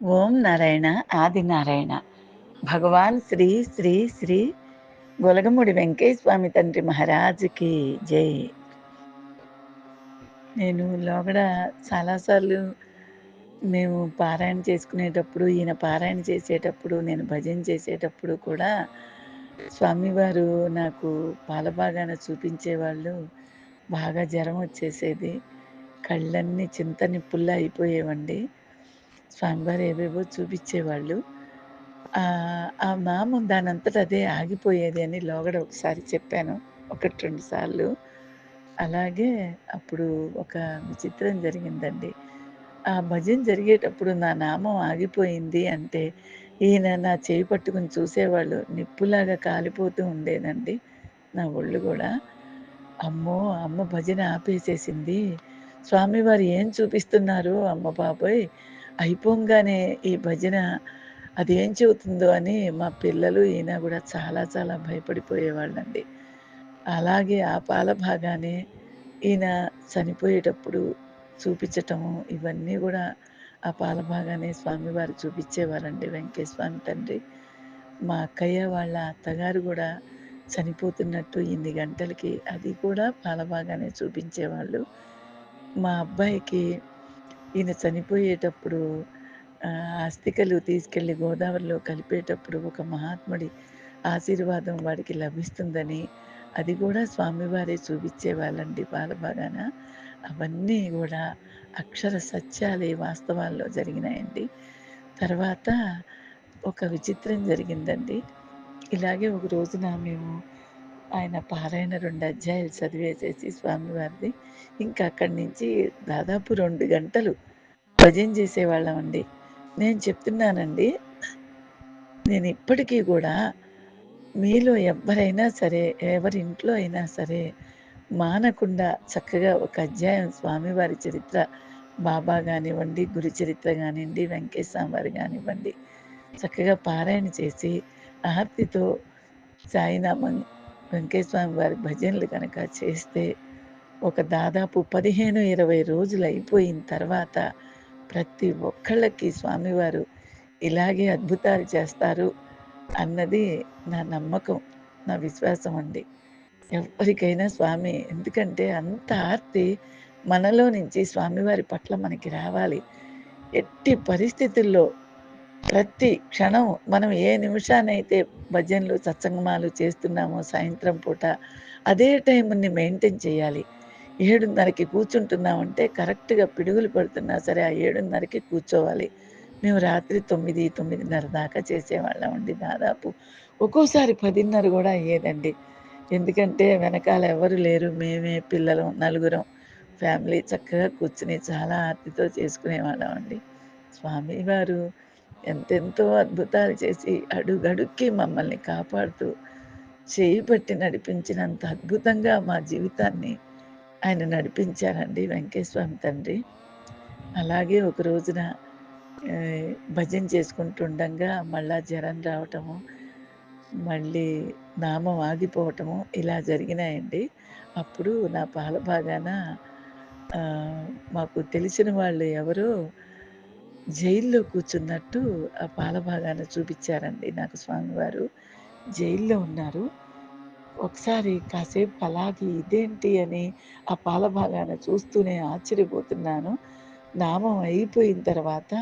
ఓం నారాయణ ఆది నారాయణ. భగవాన్ శ్రీ శ్రీ శ్రీ గొలగముడి వెంకయ్య స్వామి తండ్రి మహారాజుకి జై. నేను లోగడ చాలాసార్లు మేము పారాయణ చేసుకునేటప్పుడు ఈయన పారాయణ చేసేటప్పుడు నేను భజన చేసేటప్పుడు కూడా స్వామివారు నాకు పాలబాగాన చూపించేవాళ్ళు. బాగా జ్వరం వచ్చేసేది. కళ్ళన్నీ చింత నిప్పుల్లా అయిపోయేవండి. స్వామివారు ఏవేవో చూపించేవాళ్ళు. ఆ నామం దానంతట అదే ఆగిపోయేది అని లోగడ ఒకసారి చెప్పాను ఒకటి రెండు సార్లు. అలాగే అప్పుడు ఒక విచిత్రం జరిగిందండి. ఆ భజన జరిగేటప్పుడు నా నామం ఆగిపోయింది అంటే ఈయన నా చేయి పట్టుకుని చూసేవాళ్ళు నిప్పులాగా కాలిపోతూ ఉండేదండి నా ఒళ్ళు కూడా. అమ్మో అమ్మ భజన ఆపేసేసింది. స్వామివారు ఏం చూపిస్తున్నారు అమ్మ బాబోయ్ అయిపోగానే ఈ భజన అదేం చెబుతుందో అని మా పిల్లలు ఈయన కూడా చాలా చాలా భయపడిపోయేవాళ్ళండి. అలాగే ఆ పాల భాగానే ఈయన చనిపోయేటప్పుడు చూపించటము ఇవన్నీ కూడా ఆ పాల భాగానే స్వామివారు చూపించేవారండి వెంకటేశ్వామి తండ్రి. మా అక్కయ్య వాళ్ళ అత్తగారు కూడా చనిపోతున్నట్టు ఎన్ని గంటలకి అది కూడా పాల భాగానే చూపించేవాళ్ళు. మా అబ్బాయికి ఈయన చనిపోయేటప్పుడు అస్థికలు తీసుకెళ్ళి గోదావరిలో కలిపేటప్పుడు ఒక మహాత్ముడి ఆశీర్వాదం వాడికి లభిస్తుందని అది కూడా స్వామివారే చూపించేవాళ్ళండి బాలబాగాన అవన్నీ కూడా అక్షర సత్యాలే వాస్తవాల్లో జరిగినాయండి. తర్వాత ఒక విచిత్రం జరిగిందండి. ఇలాగే ఒక రోజున మేము ఆయన పారాయణ రెండు అధ్యాయాలు చదివేసేసి స్వామివారిది. ఇంకా అక్కడి నుంచి దాదాపు రెండు గంటలు భజన చేసేవాళ్ళం అండి. నేను చెప్తున్నానండి నేను ఇప్పటికీ కూడా మీలో ఎవరైనా సరే ఎవరి ఇంట్లో అయినా సరే మానకుండా చక్కగా ఒక అధ్యాయం స్వామివారి చరిత్ర బాబా కానివ్వండి గురి చరిత్ర కానివ్వండి వెంకటేశ్వర వారి కానివ్వండి చక్కగా పారాయణ చేసి ఆర్తితో సాయినామం వెంకటేశ్వర వారి భజనలు కనుక చేస్తే ఒక దాదాపు పదిహేను ఇరవై రోజులు అయిపోయిన తర్వాత ప్రతి ఒక్కళ్ళకి స్వామివారు ఇలాగే అద్భుతాలు చేస్తారు అన్నది నా నమ్మకం నా విశ్వాసం అండి. ఎవరికైనా స్వామి ఎందుకంటే అంత ఆర్తి మనలో నుంచి స్వామివారి పట్ల మనకి రావాలి. ఎట్టి పరిస్థితుల్లో ప్రతి క్షణం మనం ఏ నిమిషానైతే భజనలు సత్సంగమాలు చేస్తున్నామో సాయంత్రం పూట అదే టైంని మెయింటైన్ చేయాలి. ఏడున్నరకి కూర్చుంటున్నామంటే కరెక్ట్గా పిడుగులు పడుతున్నా సరే ఆ ఏడున్నరకి కూర్చోవాలి. మేము రాత్రి తొమ్మిది తొమ్మిదిన్నర దాకా చేసేవాళ్ళం అండి దాదాపు. ఒక్కోసారి పదిన్నర కూడా అయ్యేదండి. ఎందుకంటే వెనకాల ఎవరు లేరు మేమే పిల్లలు నలుగురం. ఫ్యామిలీ చక్కగా కూర్చుని చాలా ఆర్తితో చేసుకునేవాళ్ళం అండి. స్వామివారు ఎంతెంతో అద్భుతాలు చేసి అడుగడుక్కి మమ్మల్ని కాపాడుతూ చేయి పట్టి నడిపించినంత అద్భుతంగా మా జీవితాన్ని ఆయన నడిపించారండి వెంకటేశ్వమి తండ్రి. అలాగే ఒక రోజున భజన చేసుకుంటుండగా మళ్ళా జ్వరం రావటము మళ్ళీ నామం ఆగిపోవటము ఇలా జరిగినాయండి. అప్పుడు నా పాల భాగాన మాకు తెలిసిన వాళ్ళు ఎవరో జైల్లో కూర్చున్నట్టు ఆ పాలభాగాన్ని చూపించారండి నాకు స్వామివారు. జైల్లో ఉన్నారు. ఒకసారి కాసేపు అలాగే ఇదేంటి అని ఆ పాల భాగాన చూస్తూనే ఆశ్చర్యపోతున్నాను. నామం అయిపోయిన తర్వాత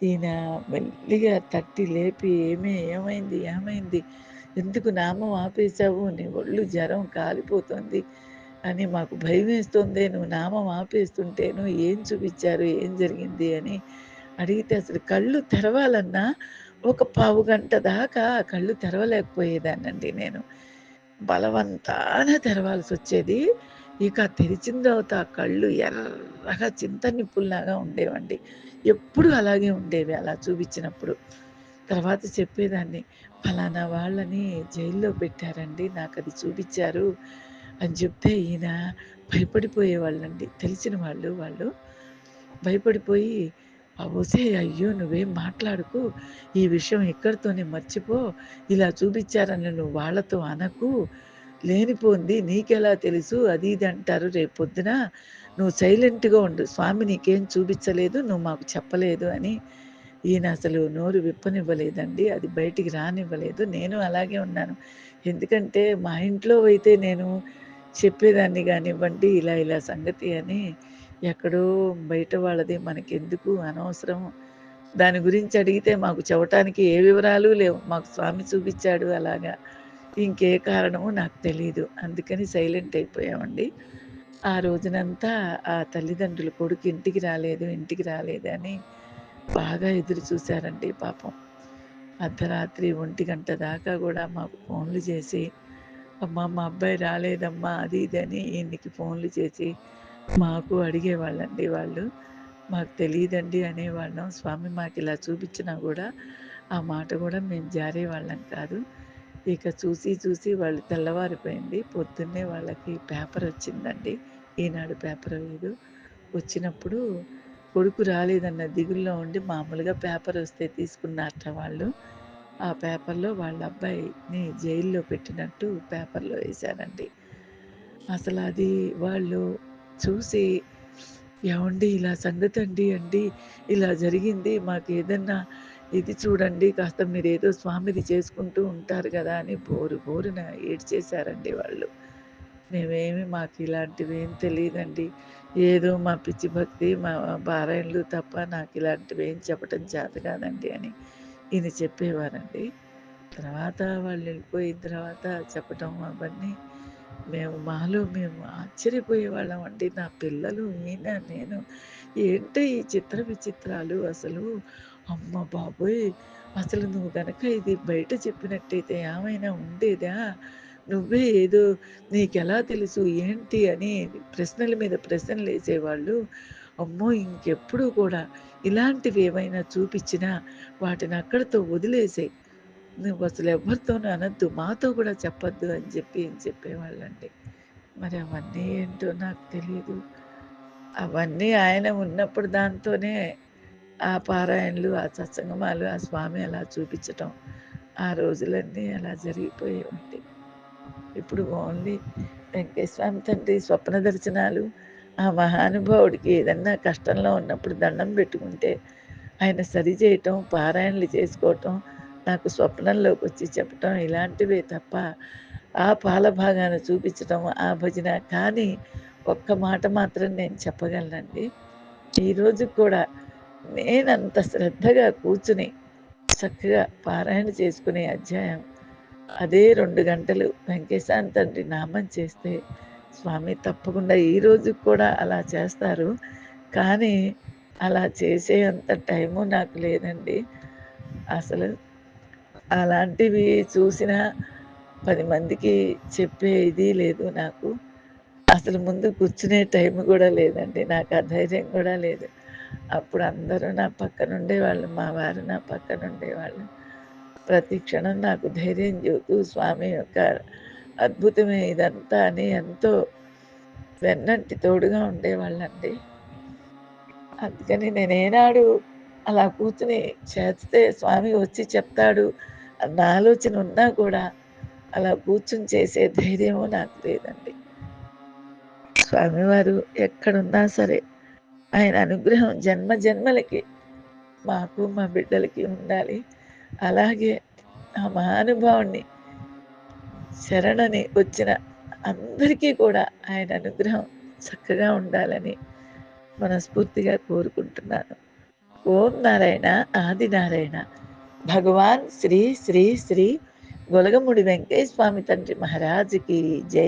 ఈయన మెల్లిగా తట్టి లేపి ఏమే ఏమైంది ఏమైంది? ఎందుకు నామం ఆపేశావు? నీ ఒళ్ళు జ్వరం కాలిపోతుంది అని మాకు భయం వేస్తుంది నువ్వు నామం ఆపేస్తుంటేను ఏం చూపించారు? ఏం జరిగింది? అని అడిగితే అసలు కళ్ళు తెరవాలన్నా ఒక పావు గంట దాకా కళ్ళు తెరవలేకపోయేదానండి నేను. బలవంతాన తెరవాల్సి వచ్చేది ఇక తెరిచిన తర్వాత ఆ కళ్ళు ఎర్రగా చింత నిప్పుల్లాగా ఉండేవండి. ఎప్పుడు అలాగే ఉండేవి అలా చూపించినప్పుడు. తర్వాత చెప్పేదాన్ని ఫలానా వాళ్ళని జైల్లో పెట్టారండి నాకు అది చూపించారు అని చెప్తే ఈయన భయపడిపోయేవాళ్ళండి. తెలిసిన వాళ్ళు వాళ్ళు భయపడిపోయి ఓసే అయ్యో నువ్వేం మాట్లాడుకు? ఈ విషయం ఎక్కడితోనే మర్చిపో. ఇలా చూపించారని నువ్వు వాళ్ళతో అనకు. లేనిపోంది నీకెలా తెలుసు? అది ఇది అంటారు. రేపు పొద్దున నువ్వు సైలెంట్గా ఉండు. స్వామి నీకేం చూపించలేదు నువ్వు మాకు చెప్పలేదు అని. ఈయన అసలు నోరు విప్పనివ్వలేదండి. అది బయటికి రానివ్వలేదు. నేను అలాగే ఉన్నాను. ఎందుకంటే మా ఇంట్లో అయితే నేను చెప్పేదాన్ని కానివ్వండి ఇలా ఇలా సంగతి అని. ఎక్కడో బయట వాళ్ళది మనకెందుకు అనవసరం. దాని గురించి అడిగితే మాకు చెప్పటానికి ఏ వివరాలు లేవు. మాకు స్వామి చూపించాడు అలాగా. ఇంకే కారణమో నాకు తెలియదు అందుకని సైలెంట్ అయిపోయామండి. ఆ రోజునంతా ఆ తల్లిదండ్రులు కొడుకు ఇంటికి రాలేదు ఇంటికి రాలేదు అని బాగా ఎదురు చూశారండి పాపం. అర్ధరాత్రి ఒంటి గంట దాకా కూడా మాకు ఫోన్లు చేసి అమ్మ మా అబ్బాయి రాలేదమ్మా అది ఇది అని ఈయనకి ఫోన్లు చేసి మాకు అడిగేవాళ్ళండి వాళ్ళు. మాకు తెలియదండి అనేవాళ్ళం. స్వామి మాకు ఇలా చూపించినా కూడా ఆ మాట కూడా మేము జారేవాళ్ళం కాదు. ఇక చూసి చూసి వాళ్ళు తెల్లవారిపోయింది. పొద్దున్నే వాళ్ళకి పేపర్ వచ్చిందండి. ఈనాడు పేపర్ లేదు. వచ్చినప్పుడు కొడుకు రాలేదన్న దిగుల్లో ఉండి మామూలుగా పేపర్ వస్తే తీసుకున్నారట వాళ్ళు. ఆ పేపర్లో వాళ్ళ అబ్బాయిని జైల్లో పెట్టినట్టు పేపర్లో వేశారండి. అసలు అది వాళ్ళు చూసి ఏమండి ఇలా సంగతి అండి అండి. ఇలా జరిగింది. మాకు ఏదన్నా ఇది చూడండి కాస్త మీరు ఏదో స్వామిది చేసుకుంటూ ఉంటారు కదా అని బోరు బోరున ఏడ్చేశారండి వాళ్ళు. మేమేమి మాకు ఇలాంటివి ఏం తెలియదండి ఏదో మా పిచ్చి భక్తి మా పారాయణలు తప్ప నాకు ఇలాంటివి ఏం చెప్పటం చేత కాదండి అని ఈయన చెప్పేవారండి. తర్వాత వాళ్ళు వెళ్ళిపోయిన తర్వాత చెప్పటం అవన్నీ మేము మాలో మేము ఆశ్చర్యపోయేవాళ్ళం అండి. నా పిల్లలు ఈయన నేను? ఏంటో ఈ చిత్ర విచిత్రాలు అసలు? అమ్మ బాబోయ్! అసలు నువ్వు కనుక ఇది బయట చెప్పినట్టయితే ఏమైనా ఉండేదా? నువ్వే ఏదో నీకెలా తెలుసు? ఏంటి అని ప్రశ్నల మీద ప్రశ్నలు వేసేవాళ్ళు. అమ్మో! ఇంకెప్పుడు కూడా ఇలాంటివి ఏమైనా చూపించినా వాటిని అక్కడితో వదిలేసే నువ్వు అసలు ఎవరితోనూ అనద్దు మాతో కూడా చెప్పొద్దు అని చెప్పి ఏం చెప్పేవాళ్ళండి మరి అవన్నీ ఏంటో నాకు తెలియదు అవన్నీ ఆయన ఉన్నప్పుడు దాంతోనే ఆ పారాయణలు ఆ సత్సంగమాలు ఆ స్వామి అలా చూపించటం ఆ రోజులన్నీ అలా జరిగిపోయి ఉంటాయి ఇప్పుడు ఓన్లీ వెంకటేశ్వమి తండ్రి స్వప్న దర్శనాలు ఆ మహానుభావుడికి ఏదన్నా కష్టంలో ఉన్నప్పుడు దండం పెట్టుకుంటే ఆయన సరి చేయటం పారాయణలు చేసుకోవటం నాకు స్వప్నంలోకి వచ్చి చెప్పటం ఇలాంటివే తప్ప ఆ పాల భాగాన్ని చూపించటం ఆ భజన కానీ ఒక్క మాట మాత్రం నేను చెప్పగలనండి. ఈరోజు కూడా నేనంత శ్రద్ధగా కూర్చుని చక్కగా పారాయణ చేసుకునే అధ్యాయం అదే రెండు గంటలు వెంకటేశాన్ తండ్రి నామం చేస్తే స్వామి తప్పకుండా ఈరోజు కూడా అలా చేస్తారు. కానీ అలా చేసే అంత టైము నాకు లేదండి. అసలు అలాంటివి చూసిన పది మందికి చెప్పే ఇది లేదు నాకు. అసలు ముందు కూర్చునే టైం కూడా లేదండి. నాకు ఆ ధైర్యం కూడా లేదు. అప్పుడు అందరూ నా పక్కన ఉండేవాళ్ళు మా వారు నా పక్కన ఉండేవాళ్ళు. ప్రతి క్షణం నాకు ధైర్యం చెబుతూ స్వామి యొక్క అద్భుతమే ఇదంతా అని ఎంతో వెన్నంటి తోడుగా ఉండేవాళ్ళండి. అందుకని నేనేనాడు అలా కూర్చుని చేస్తే స్వామి వచ్చి చెప్తాడు అన్న ఆలోచన ఉన్నా కూడా అలా కూర్చుని చేసే ధైర్యము నాకు లేదండి. స్వామివారు ఎక్కడున్నా సరే ఆయన అనుగ్రహం జన్మ జన్మలకి మాకు మా బిడ్డలకి ఉండాలి. అలాగే ఆ మహానుభావుణ్ణి శరణని వచ్చిన అందరికీ కూడా ఆయన అనుగ్రహం చక్కగా ఉండాలని మనస్ఫూర్తిగా కోరుకుంటున్నాను. ఓం నారాయణ ఆది నారాయణ. భగవాన్ శ్రీ శ్రీ శ్రీ గొలగముడి వెంకటేశ్వర స్వామి తండ్రి మహారాజుకి జై.